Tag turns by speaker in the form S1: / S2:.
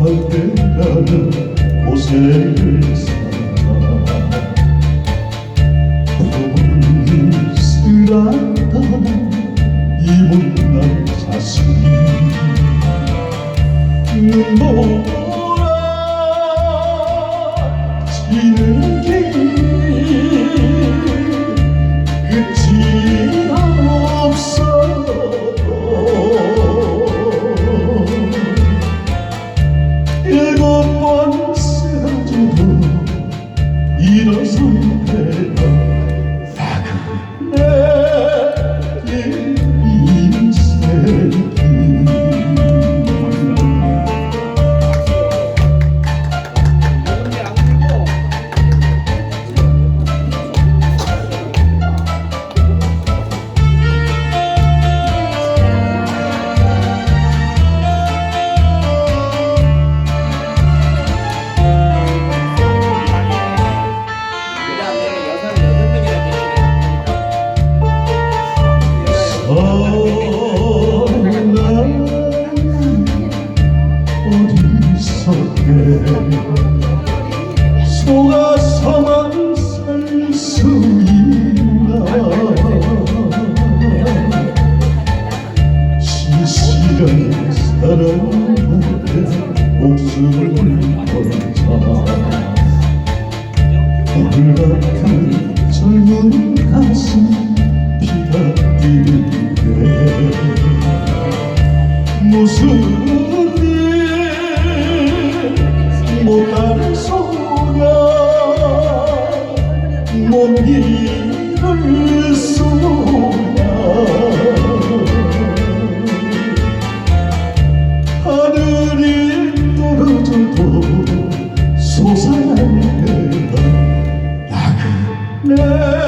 S1: 한때라는 고생을 살아 불스라다 이 못난 자식이. 눈보 속아서만 살 수 있나 시시한 사랑한테 목숨을 걸자. 오늘 같은 젊은 일 못하는 소냐 못 잃을 소냐. 하늘이 떨어져도 솟아날 때가 나그네